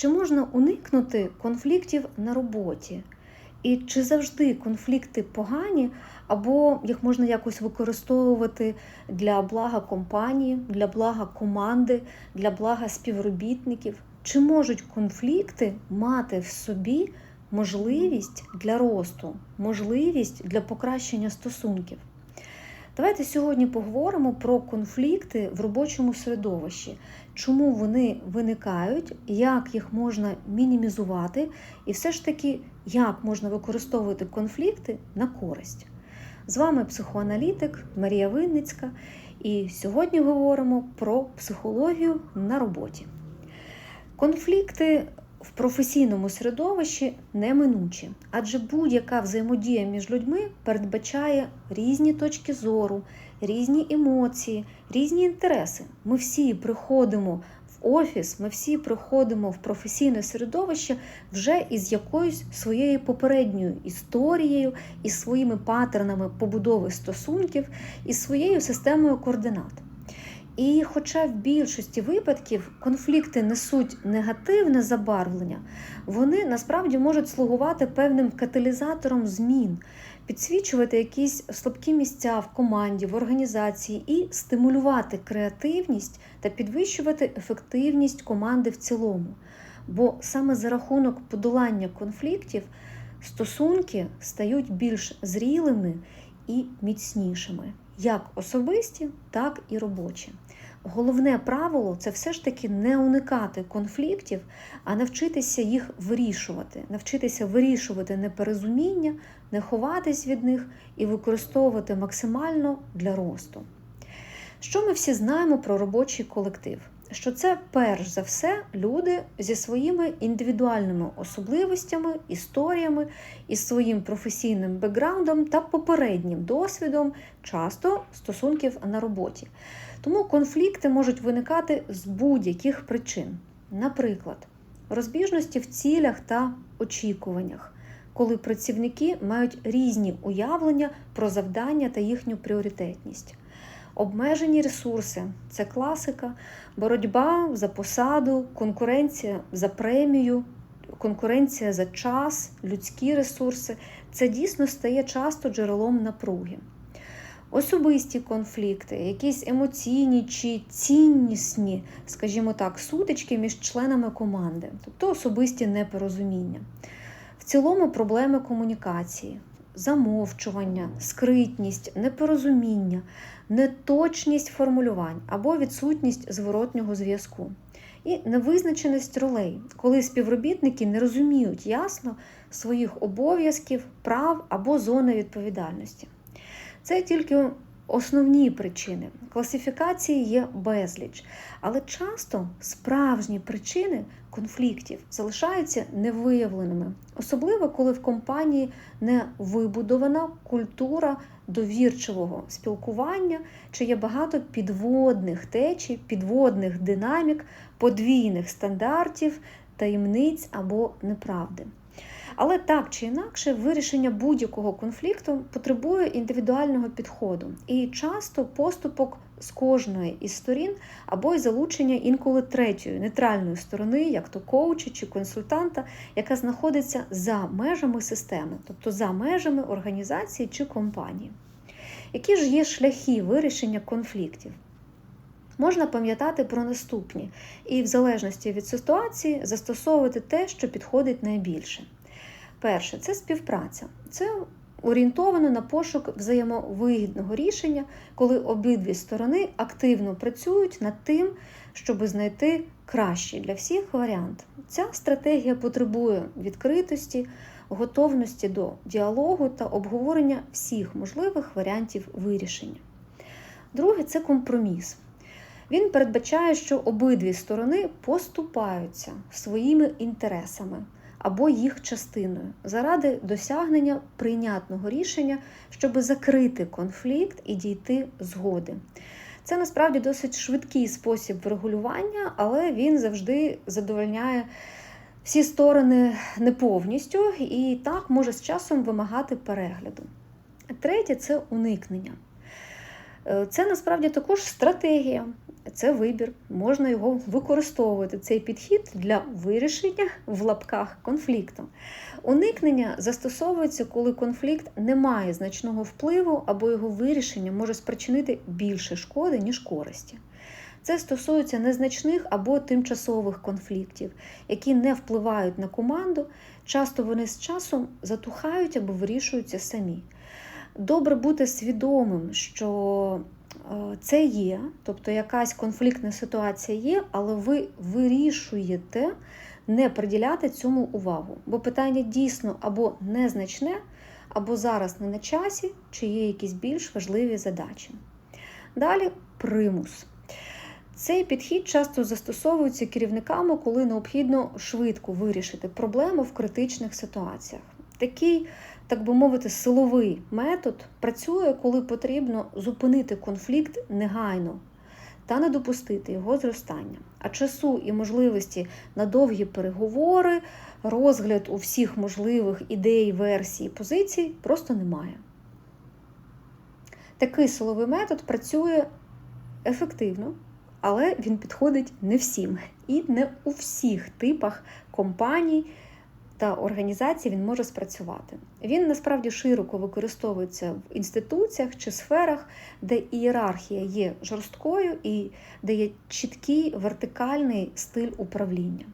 Чи можна уникнути конфліктів на роботі? І чи завжди конфлікти погані, або їх можна якось використовувати для блага компанії, для блага команди, для блага співробітників? Чи можуть конфлікти мати в собі можливість для росту, можливість для покращення стосунків? Давайте сьогодні поговоримо про конфлікти в робочому середовищі, чому вони виникають, як їх можна мінімізувати, і все ж таки, як можна використовувати конфлікти на користь. З вами психоаналітик Марія Винницька, і сьогодні говоримо про психологію на роботі. Конфлікти в професійному середовищі неминучі, адже будь-яка взаємодія між людьми передбачає різні точки зору, різні емоції, різні інтереси. Ми всі приходимо в офіс, ми всі приходимо в професійне середовище вже із якоюсь своєю попередньою історією, із своїми паттернами побудови стосунків, із своєю системою координат. І хоча в більшості випадків конфлікти несуть негативне забарвлення, вони насправді можуть слугувати певним каталізатором змін, підсвічувати якісь слабкі місця в команді, в організації і стимулювати креативність та підвищувати ефективність команди в цілому. Бо саме за рахунок подолання конфліктів стосунки стають більш зрілими і міцнішими, як особисті, так і робочі. Головне правило це все ж таки не уникати конфліктів, а навчитися їх вирішувати, навчитися вирішувати неперезуміння, не ховатись від них і використовувати максимально для росту. Що ми всі знаємо про робочий колектив? Що це перш за все люди зі своїми індивідуальними особливостями, історіями і своїм професійним бекграундом та попереднім досвідом, часто стосунків на роботі. Тому конфлікти можуть виникати з будь-яких причин. Наприклад, розбіжності в цілях та очікуваннях, коли працівники мають різні уявлення про завдання та їхню пріоритетність. Обмежені ресурси це класика, боротьба за посаду, конкуренція за премію, конкуренція за час, людські ресурси це дійсно стає часто джерелом напруги. Особисті конфлікти, якісь емоційні чи ціннісні, скажімо так, сутички між членами команди, тобто особисті непорозуміння. В цілому проблеми комунікації, замовчування, скритність, непорозуміння, неточність формулювань або відсутність зворотнього зв'язку. І невизначеність ролей, коли співробітники не розуміють ясно своїх обов'язків, прав або зони відповідальності. Це тільки основні причини. Класифікації є безліч, але часто справжні причини конфліктів залишаються невиявленими, особливо коли в компанії не вибудована культура довірчивого спілкування, чи є багато підводних течій, підводних динамік, подвійних стандартів, таємниць або неправди. Але так чи інакше, вирішення будь-якого конфлікту потребує індивідуального підходу і часто поступок з кожної із сторін або й залучення інколи третьої нейтральної сторони, як то коуча чи консультанта, яка знаходиться за межами системи, тобто за межами організації чи компанії. Які ж є шляхи вирішення конфліктів? Можна пам'ятати про наступні і, в залежності від ситуації, застосовувати те, що підходить найбільше. Перше це співпраця. Це орієнтовано на пошук взаємовигідного рішення, коли обидві сторони активно працюють над тим, щоб знайти кращий для всіх варіант. Ця стратегія потребує відкритості, готовності до діалогу та обговорення всіх можливих варіантів вирішення. Друге це компроміс. Він передбачає, що обидві сторони поступаються своїми інтересами або їх частиною заради досягнення прийнятного рішення, щоб закрити конфлікт і дійти згоди. Це насправді досить швидкий спосіб врегулювання, але він завжди задовольняє всі сторони не повністю і так може з часом вимагати перегляду. Третє це уникнення. Це насправді також стратегія. Це вибір. Можна його використовувати, цей підхід для вирішення в лапках конфлікту. Уникнення застосовується, коли конфлікт не має значного впливу або його вирішення може спричинити більше шкоди, ніж користі. Це стосується незначних або тимчасових конфліктів, які не впливають на команду. Часто вони з часом затухають або вирішуються самі. Добре бути свідомим, що це є, тобто якась конфліктна ситуація є, але ви вирішуєте не приділяти цьому увагу. Бо питання дійсно або незначне, або зараз не на часі, чи є якісь більш важливі задачі. Далі примус. Цей підхід часто застосовується керівниками, коли необхідно швидко вирішити проблему в критичних ситуаціях. Такий, так би мовити, силовий метод працює, коли потрібно зупинити конфлікт негайно та не допустити його зростання. А часу і можливості на довгі переговори, розгляд у всіх можливих ідей, версій, позицій просто немає. Такий силовий метод працює ефективно але він підходить не всім і не у всіх типах компаній та організацій він може спрацювати. Він насправді широко використовується в інституціях чи сферах, де ієрархія є жорсткою і де є чіткий вертикальний стиль управління.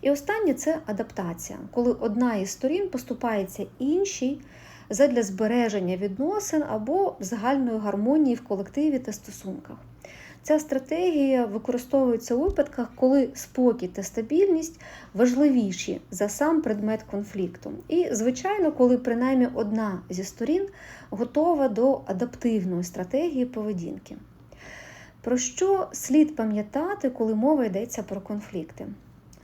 І останнє це адаптація, коли одна із сторін поступається іншій задля збереження відносин або загальної гармонії в колективі та стосунках. Ця стратегія використовується у випадках, коли спокій та стабільність важливіші за сам предмет конфлікту. І, звичайно, коли принаймні одна зі сторін готова до адаптивної стратегії поведінки. Про що слід пам'ятати, коли мова йдеться про конфлікти?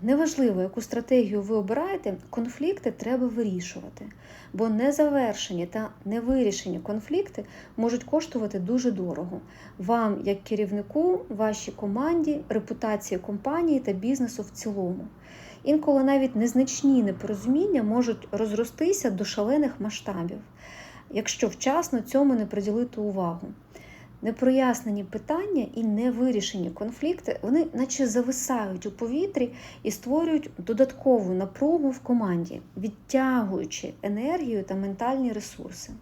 Неважливо, яку стратегію ви обираєте, конфлікти треба вирішувати, бо незавершені та невирішені конфлікти можуть коштувати дуже дорого. Вам, як керівнику, вашій команді, репутації компанії та бізнесу в цілому. Інколи навіть незначні непорозуміння можуть розростися до шалених масштабів, якщо вчасно цьому не приділити увагу непрояснені питання і невирішені конфлікти, вони наче зависають у повітрі і створюють додаткову напругу в команді, відтягуючи енергію та ментальні ресурси.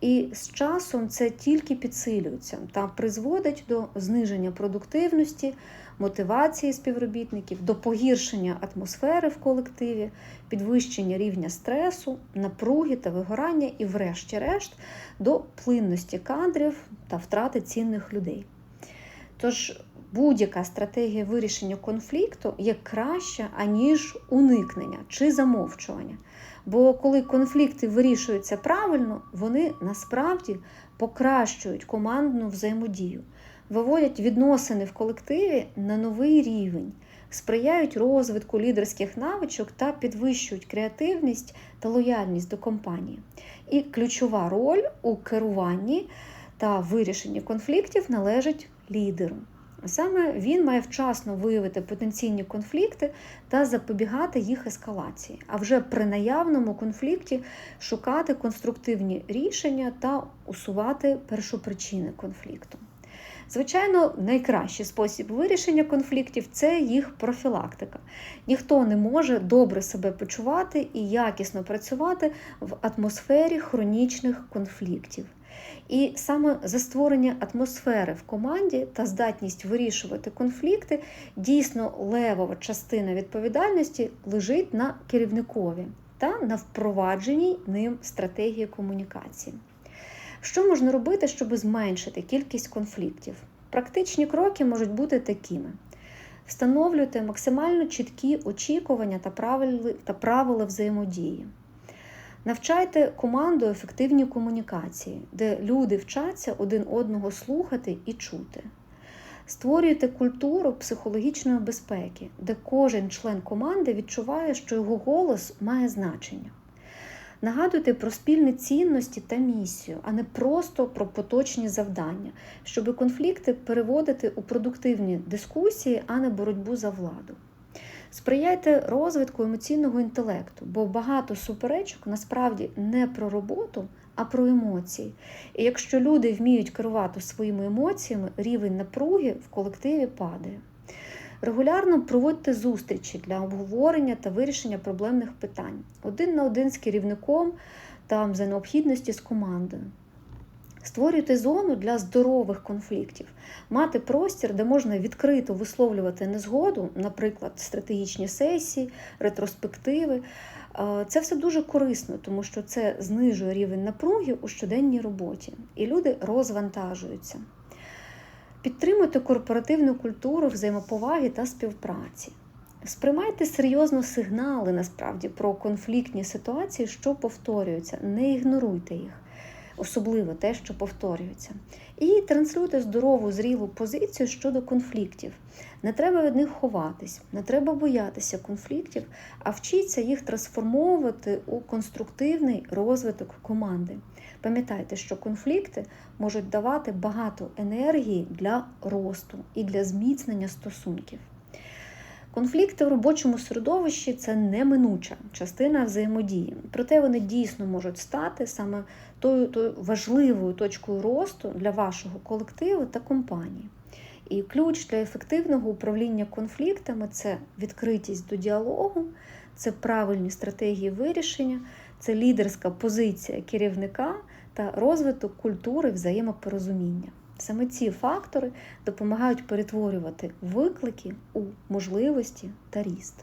І з часом це тільки підсилюється та призводить до зниження продуктивності, мотивації співробітників, до погіршення атмосфери в колективі, підвищення рівня стресу, напруги та вигорання, і, врешті-решт, до плинності кадрів та втрати цінних людей. Тож будь-яка стратегія вирішення конфлікту є краща, аніж уникнення чи замовчування. Бо коли конфлікти вирішуються правильно, вони насправді покращують командну взаємодію, виводять відносини в колективі на новий рівень, сприяють розвитку лідерських навичок та підвищують креативність та лояльність до компанії. І ключова роль у керуванні та вирішенні конфліктів належить лідеру. Саме він має вчасно виявити потенційні конфлікти та запобігати їх ескалації, а вже при наявному конфлікті шукати конструктивні рішення та усувати першопричини конфлікту. Звичайно, найкращий спосіб вирішення конфліктів це їх профілактика. Ніхто не може добре себе почувати і якісно працювати в атмосфері хронічних конфліктів. І саме за створення атмосфери в команді та здатність вирішувати конфлікти дійсно левова частина відповідальності лежить на керівникові та на впровадженій ним стратегії комунікації. Що можна робити, щоб зменшити кількість конфліктів? Практичні кроки можуть бути такими: встановлюйте максимально чіткі очікування та правила взаємодії. Навчайте команду ефективній комунікації, де люди вчаться один одного слухати і чути. Створюйте культуру психологічної безпеки, де кожен член команди відчуває, що його голос має значення. Нагадуйте про спільні цінності та місію, а не просто про поточні завдання, щоб конфлікти переводити у продуктивні дискусії, а не боротьбу за владу. Сприяйте розвитку емоційного інтелекту, бо багато суперечок насправді не про роботу, а про емоції. І якщо люди вміють керувати своїми емоціями, рівень напруги в колективі падає. Регулярно проводьте зустрічі для обговорення та вирішення проблемних питань один на один з керівником та за необхідності з командою. Створюйте зону для здорових конфліктів, мати простір, де можна відкрито висловлювати незгоду, наприклад, стратегічні сесії, ретроспективи. Е, Це все дуже корисно, тому що це знижує рівень напруги у щоденній роботі, і люди розвантажуються. Підтримуйте корпоративну культуру взаємоповаги та співпраці. Сприймайте серйозно сигнали насправді про конфліктні ситуації, що повторюються. Не ігноруйте їх, особливо те, що повторюється. І транслюйте здорову, зрілу позицію щодо конфліктів. Не треба від них ховатись, не треба боятися конфліктів, а вчіться їх трансформовувати у конструктивний розвиток команди. Пам'ятайте, що конфлікти можуть давати багато енергії для росту і для зміцнення стосунків. Конфлікти в робочому середовищі це неминуча частина взаємодії, проте вони дійсно можуть стати саме тою, тою важливою точкою росту для вашого колективу та компанії. І ключ для ефективного управління конфліктами це відкритість до діалогу, це правильні стратегії вирішення, це лідерська позиція керівника та розвиток культури взаємопорозуміння. Саме ці фактори допомагають перетворювати виклики у можливості та ріст.